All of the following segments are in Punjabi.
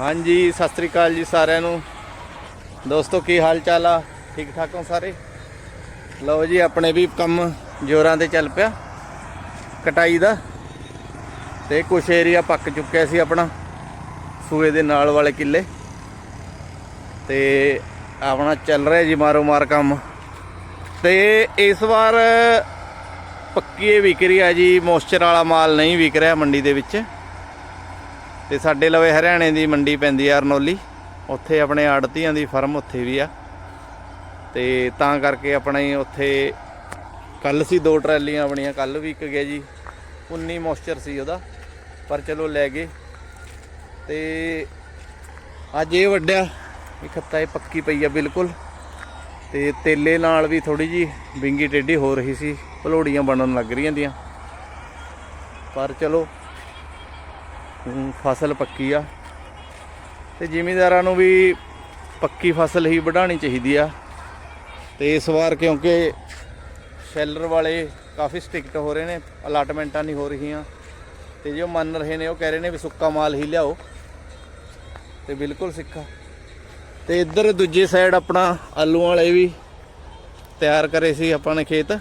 ਹਾਂਜੀ, ਸਤਿ ਸ੍ਰੀ ਅਕਾਲ ਜੀ ਸਾਰਿਆਂ ਨੂੰ। ਦੋਸਤੋ, ਕੀ ਹਾਲ ਚਾਲ ਆ? ਠੀਕ ਠਾਕ ਹੋ ਸਾਰੇ? ਲਓ ਜੀ, ਆਪਣੇ ਵੀ ਕੰਮ ਜੋਰਾਂ ਤੇ ਚੱਲ ਪਿਆ। ਕਟਾਈ ਦਾ। ਤੇ ਕੁਛ ਏਰੀਆ ਪੱਕ ਚੁੱਕਿਆ ਸੀ ਆਪਣਾ। ਸੂਏ ਦੇ ਨਾਲ ਵਾਲੇ ਕਿੱਲੇ। ਤੇ ਆਪਣਾ ਚੱਲ ਰਿਹਾ ਜੀ ਮਾਰੋ ਮਾਰ ਕੰਮ। ਤੇ ਇਸ ਵਾਰ ਪੱਕੀ ਵਿਕ ਰਹੀ ਆ ਜੀ ਮੋਇਸਚਰ ਵਾਲਾ ਮਾਲ ਨਹੀਂ ਵਿਕ ਰਿਹਾ ਮੰਡੀ ਦੇ ਵਿੱਚ। ਤੇ ਸਾਡੇ ਲਵੇ ਹਰਿਆਣੇ ਦੀ ਮੰਡੀ ਪੈਂਦੀ ਆ ਅਰਨੋਲੀ। ਉੱਥੇ ਆਪਣੇ ਆੜਤੀਆਂ ਦੀ ਫਰਮ ਉੱਥੇ ਵੀ ਆ। ਤੇ ਤਾਂ ਕਰਕੇ ਆਪਣਾ ਹੀ ਉੱਥੇ ਕੱਲ ਸੀ ਦੋ ਟਰੈਲੀਆਂ ਆਪਣੀਆਂ ਕੱਲ ਵੀ ਇੱਕ ਗਿਆ ਜੀ। 19 ਮੋਇਸਚਰ ਸੀ ਉਹਦਾ, ਪਰ ਚਲੋ ਲੈ ਗਏ। ਤੇ ਅੱਜ ਇਹ ਵੱਡਿਆ ਇਹ ਖੱਤਾ ਇਹ ਪੱਕੀ ਪਈ ਆ ਬਿਲਕੁਲ। ਤੇ ਤੇਲੇ ਨਾਲ ਵੀ ਥੋੜੀ ਜੀ ਵਿੰਗੀ ਟੇਢੀ ਹੋ ਰਹੀ ਸੀ, ਭਲੋੜੀਆਂ ਬਣਨ ਲੱਗ ਰਹੀਆਂ ਦੀਆਂ। ਪਰ ਚਲੋ ਫਸਲ ਪੱਕੀ ਆ। ਤੇ ਜ਼ਿਮੀਂਦਾਰਾਂ ਨੂੰ ਵੀ ਪੱਕੀ ਫਸਲ ਹੀ ਵਢਾਣੀ ਚਾਹੀਦੀ ਆ। ਤੇ ਇਸ ਵਾਰ ਕਿਉਂਕਿ ਸ਼ੈਲਰ ਵਾਲੇ ਕਾਫੀ ਸਟ੍ਰਿਕਟ ਹੋ ਰਹੇ ਨੇ, ਅਲਾਟਮੈਂਟਾਂ ਨਹੀਂ ਹੋ ਰਹੀਆਂ। ਤੇ ਜੋ ਮੰਨ ਰਹੇ ਨੇ, ਉਹ ਕਹਿ ਰਹੇ ਨੇ ਵੀ ਸੁੱਕਾ ਮਾਲ ਹੀ ਲਿਆਓ। ਤੇ ਬਿਲਕੁਲ ਸਿੱਖਾ ਤੇ ਇੱਧਰ ਦੂਜੀ ਸਾਈਡ ਆਪਣਾ ਆਲੂ ਵਾਲੇ ਵੀ ਤਿਆਰ ਕਰੇ ਸੀ ਆਪਾਂ ਨੇ ਖੇਤ।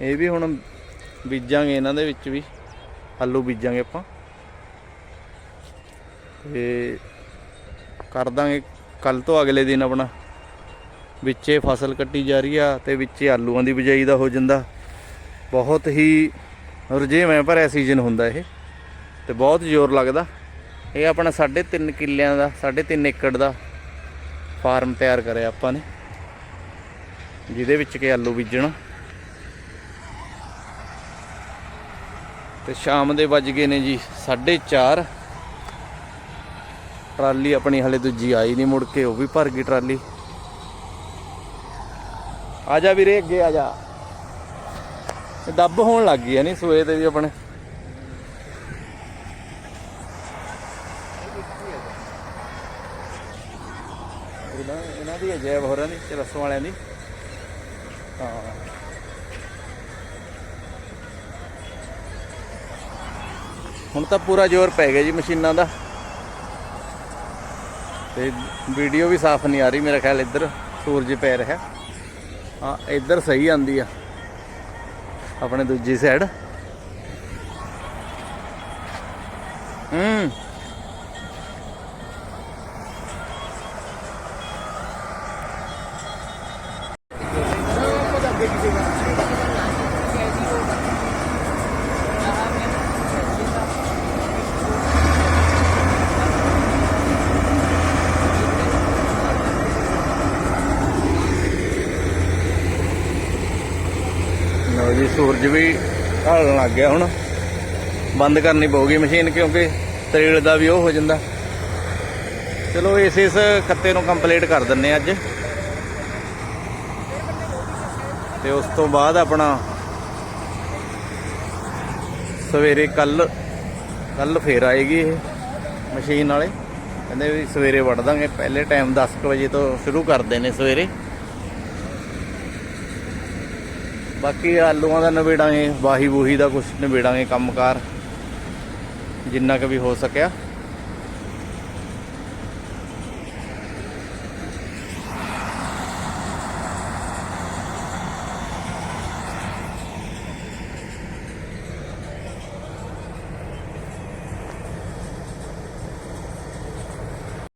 ਇਹ ਵੀ ਹੁਣ ਬੀਜਾਂਗੇ ਇਹਨਾਂ ਦੇ ਵਿੱਚ ਵੀ। ਆਲੂ ਬੀਜਾਂਗੇ ਆਪਾਂ। ਤੇ ਕਰ ਦਾਂਗੇ ਕੱਲ ਤੋਂ ਅਗਲੇ ਦਿਨ ਆਪਣਾ। ਵਿੱਚੇ ਫਸਲ ਕੱਟੀ ਜਾ ਰਹੀ ਆ ਤੇ ਵਿੱਚੇ ਆਲੂਆਂ ਦੀ ਬਿਜਾਈ ਦਾ ਹੋ ਜਾਂਦਾ। ਬਹੁਤ ਹੀ ਰੁਝੇਵੇਂ ਭਰਿਆ ਸੀਜ਼ਨ ਹੁੰਦਾ ਇਹ ਤੇ ਬਹੁਤ ਜ਼ੋਰ ਲੱਗਦਾ। ਇਹ ਆਪਣਾ 3.5 ਕਿੱਲਿਆਂ ਦਾ 3.5 ਏਕੜ ਦਾ ਫਾਰਮ ਤਿਆਰ ਕਰਿਆ ਆਪਾਂ ਨੇ, ਜਿਹਦੇ ਵਿੱਚ ਕਿ ਆਲੂ ਬੀਜਣਾ। ਤੇ ਸ਼ਾਮ ਦੇ ਵੱਜ ਗਏ ਨੇ ਜੀ 4:30 ਟਰਾਲੀ ਆਪਣੀ ਹਲੇ ਦੂਜੀ ਆਈ ਨਹੀਂ ਮੁੜ ਕੇ, ਉਹ ਵੀ ਭਰ ਗਈ ਟਰਾਲੀ। ਆ ਜਾ ਵੀਰੇ, ਅੱਗੇ ਆ ਜਾ। ਦੱਬ ਹੋਣ ਲੱਗ ਗਈ ਹੈ ਨਹੀਂ ਸੋਏ ਤੇ ਵੀ ਆਪਣੇ। ਇਹਨਾਂ ਇਹਨਾਂ ਦੀ ਅਜੈਬ ਹੋਰਾਂ ਦੀ ਤੇ ਰਸੋਂ ਵਾਲਿਆਂ ਦੀ। ਹਾਂ। ਹੁਣ ਤਾਂ ਪੂਰਾ ਜ਼ੋਰ ਪੈ ਗਿਆ ਜੀ ਮਸ਼ੀਨਾਂ ਦਾ। ਤੇ ਵੀਡੀਓ ਵੀ ਸਾਫ਼ ਨਹੀਂ ਆ ਰਹੀ ਮੇਰਾ ਖਿਆਲ ਇੱਧਰ, ਸੂਰਜ ਪੈ ਰਿਹਾ ਹਾਂ, ਇੱਧਰ ਸਹੀ ਆਂਦੀ ਆ। ਆਪਣੇ ਦੂਜੀ ਸਾਈਡ ਹੂੰ। ਲਓ ਜੀ, ਸੂਰਜ ਵੀ ਢਲਣ ਲੱਗ ਗਿਆ ਹੁਣ। ਬੰਦ ਕਰਨੀ ਪਊਗੀ ਮਸ਼ੀਨ ਕਿਉਂਕਿ ਤਰੇਲ ਦਾ ਵੀ ਉਹ ਹੋ ਜਾਂਦਾ। ਚਲੋ, ਇਸ ਇਸ ਖੱਤੇ ਨੂੰ ਕੰਪਲੀਟ ਕਰ ਦਿੰਨੇ ਅੱਜ। ਤੇ ਉਸ ਤੋਂ ਬਾਅਦ ਆਪਣਾ ਸਵੇਰੇ ਕੱਲ ਕੱਲ ਫੇਰ ਆਏਗੀ ਇਹ ਮਸ਼ੀਨ ਵਾਲੇ। ਕਹਿੰਦੇ ਵੀ ਸਵੇਰੇ ਵੜ ਦਾਂਗੇ। ਪਹਿਲੇ ਟਾਈਮ 10 ਕੁ ਵਜੇ ਤੋਂ ਸ਼ੁਰੂ ਕਰਦੇ ਨੇ ਸਵੇਰੇ। ਬਾਕੀ ਆਲੂਆਂ ਦਾ ਨਿਬੇੜਾਂਗੇ ਵਾਹੀ ਬੂਹੀ ਦਾ ਕੁਝ ਨਿਬੇੜਾਂਗੇ ਕੰਮਕਾਰ, ਜਿੰਨਾ ਕੁ ਵੀ ਹੋ ਸਕਿਆ।